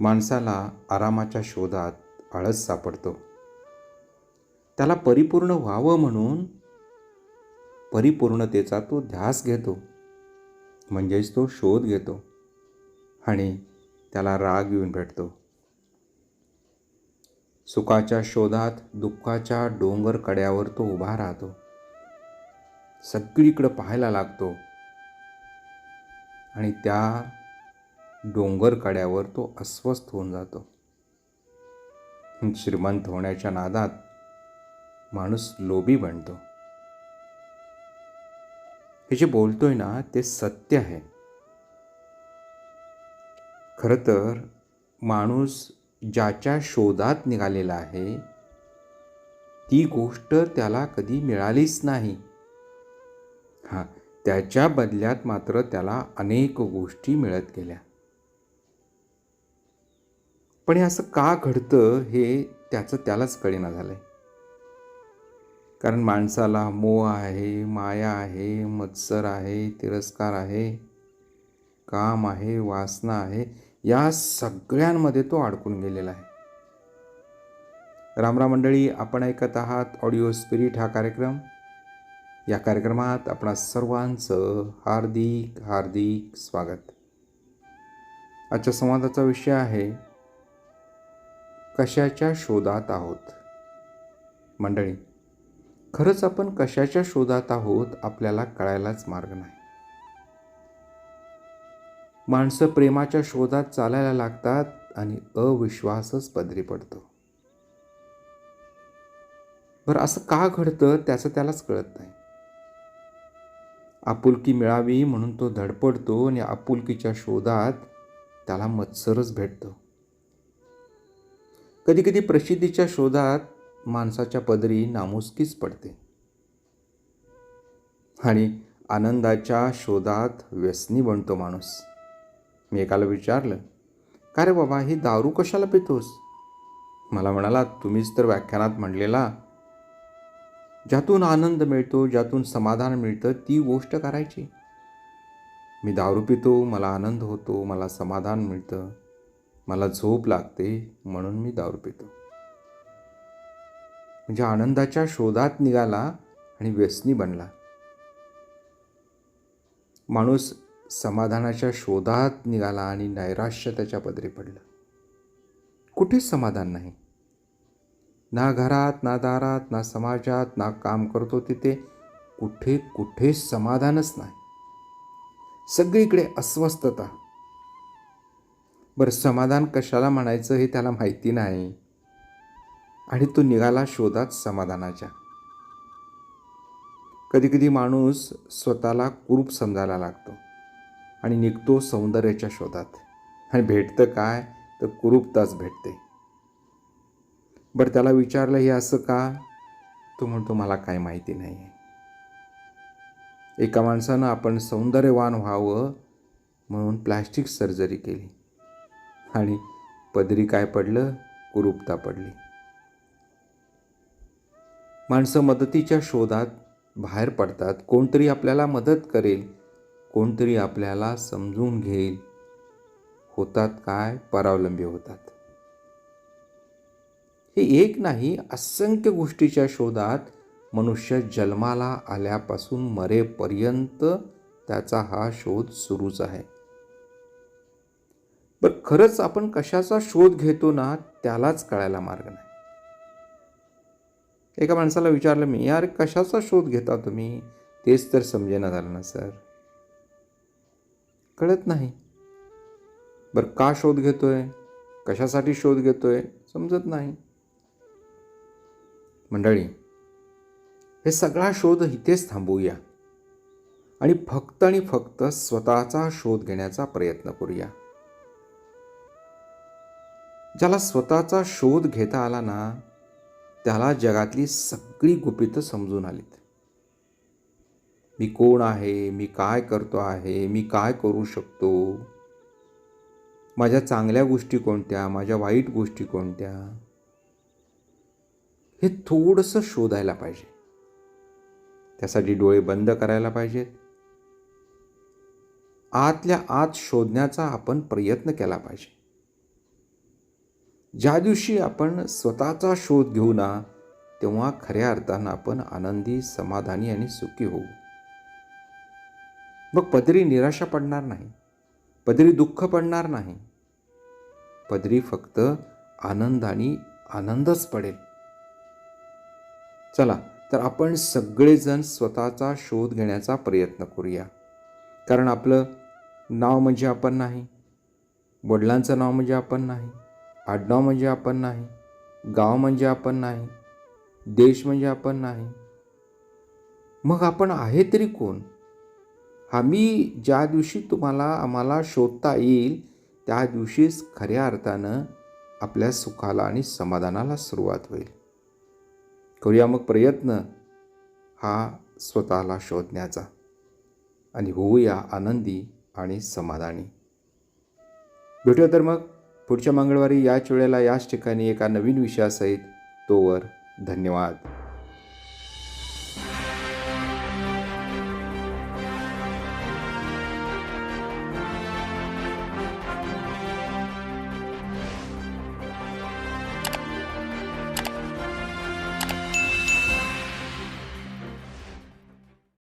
माणसाला आरामाच्या शोधात आळस सापडतो. त्याला परिपूर्ण व्हावं म्हणून परिपूर्णतेचा तो ध्यास घेतो. म्हणजेच तो शोध घेतो आणि त्याला राग येऊन भेटतो. सुखाच्या शोधात दुःखाच्या डोंगर कड्यावर तो उभा राहतो. सगळीकडं पाहायला लागतो आणि त्या डोंगर कड्यावर तो अस्वस्थ होऊन जातो. श्रीमंत होण्याच्या नादात माणूस लोभी बनतो. हे जे बोलतोय ना ते सत्य आहे. खरं तर माणूस ज्याच्या शोधात निघालेला आहे ती गोष्ट त्याला कधी मिळालीच नाही. हां त्याच्या बदल्यात मात्र त्याला अनेक गोष्टी मिळत गेल्या. पण हे असं का घडतं हे त्याचं त्यालाच कळेना आहे कारण माणसाला मोह आहे माया आहे मत्सर आहे तिरस्कार आहे काम आहे वासना आहे या सगळ्यांमध्ये तो अडकून गेलेला आहे. रामराम मंडळी आपण ऐकत आहात ऑडिओ स्पिरिट हा कार्यक्रम. या कार्यक्रमात आपणा सर्वांचं हार्दिक हार्दिक स्वागत. आजच्या संवादाचा विषय आहे कशाच्या शोधात आहोत? मंडळी खरंच आपण कशाच्या शोधात आहोत आपल्याला कळायलाच मार्ग नाही. माणसं प्रेमाच्या शोधात चालायला लागतात आणि अविश्वासच पदरी पडतो. बरं असं का घडतं त्याचं त्यालाच कळत नाही. आपुलकी मिळावी म्हणून तो धडपडतो आणि आपुलकीच्या शोधात त्याला मत्सरच भेटतो. कधीकधी प्रसिद्धीच्या शोधात माणसाच्या पदरी नामुसकीच पडते. आणि आनंदाच्या शोधात व्यसनी बनतो माणूस. मी एकाला विचारलं का रे बाबा ही दारू कशाला पितोस? मला म्हणाला तुम्हीच तर व्याख्यानात म्हणलेला. ज्यातून आनंद मिळतो ज्यातून समाधान मिळतं ती गोष्ट करायची. मी दारू पितो मला आनंद होतो मला समाधान मिळतं. मला झोप लागते म्हणून मी दारू पितो. म्हणजे आनंदाच्या शोधात निघाला आणि व्यसनी बनला. माणूस समाधानाच्या शोधात निघाला आणि नैराश्य त्याच्या पदरी पडलं. कुठेच समाधान नाही. ना घरात ना दारात ना समाजात ना काम करतो तिथे कुठे कुठेच समाधानच नाही. सगळीकडे अस्वस्थता. बरं समाधान कशाला म्हणायचं हे त्याला माहिती नाही. आणि तो निघाला शोधात समाधानाच्या. कधीकधी माणूस स्वतःला कुरूप समजायला लागतो आणि निघतो सौंदर्याच्या शोधात. आणि भेटतं काय? तर कुरूपताच भेटते. बरं त्याला विचारलं हे असं का? तो म्हणतो मला काय माहिती नाही आहे एका माणसानं आपण सौंदर्यवान व्हावं म्हणून प्लॅस्टिक सर्जरी केली. आणि पदरी काय पडलं? कुरूपता पडली. माणसं मदतीच्या शोधात बाहेर पडतात. कोणतरी आपल्याला मदत करेल. कोणतरी आपल्याला समजून घेईल. होतात काय? परावलंबी होतात. हे एक नाही असंख्य गोष्टीच्या शोधात मनुष्य जन्माला आल्यापासून मरेपर्यंत त्याचा हा शोध सुरूच आहे. पण खरंच आपण कशाचा शोध घेतो ना त्यालाच कळायला मार्ग नाही. एका माणसाला विचारलं मी यार कशाचा शोध घेता तुम्ही? तेच तर समजेना झालं ना सर. कळत नाही. बरं का शोध घेतोय? कशासाठी शोध घेतोय? समजत नाही. मंडळी हे सगळा शोध इथेच थांबवूया आणि फक्त आणि फक्त स्वतःचा शोध घेण्याचा प्रयत्न करूया. ज्याला स्वतःचा शोध घेता आला ना त्याला जगातली सगळी गुपितं समजून आलीत. मी कोण आहे? मी काय करतो आहे? मी काय करू शकतो? माझ्या चांगल्या गोष्टी कोणत्या? माझ्या वाईट गोष्टी कोणत्या? हे थोडंसं शोधायला पाहिजे. त्यासाठी डोळे बंद करायला पाहिजेत. आतल्या आत शोधण्याचा आपण प्रयत्न केला पाहिजे. ज्या दिवशी आपण स्वतःचा शोध घेऊ ना तेव्हा खऱ्या अर्थानं आपण आनंदी समाधानी आणि सुखी होऊ. मग पदरी निराशा पडणार नाही पदरी दुःख पडणार नाही. पदरी फक्त आनंदाने आनंदच पडेल. चला तर आपण सगळेजण स्वतःचा शोध घेण्याचा प्रयत्न करूया. कारण आपलं नाव म्हणजे आपण नाही वडिलांचं नाव म्हणजे आपण नाही. आडनाव म्हणजे आपण नाही गाव म्हणजे आपण नाही देश म्हणजे आपण नाही. मग आपण आहे तरी कोण? आम्ही ज्या दिवशी तुम्हाला आम्हाला शोधता येईल त्या दिवशीच खऱ्या अर्थानं आपल्या सुखाला आणि समाधानाला सुरुवात होईल. करूया मग प्रयत्न हा स्वतःला शोधण्याचा. आणि होऊया आनंदी आणि समाधानी. भेटूया तर मग. पुढच्या मंगळवारी याच वेळेला याच ठिकाणी एका नवीन विषयासहित तोवर धन्यवाद.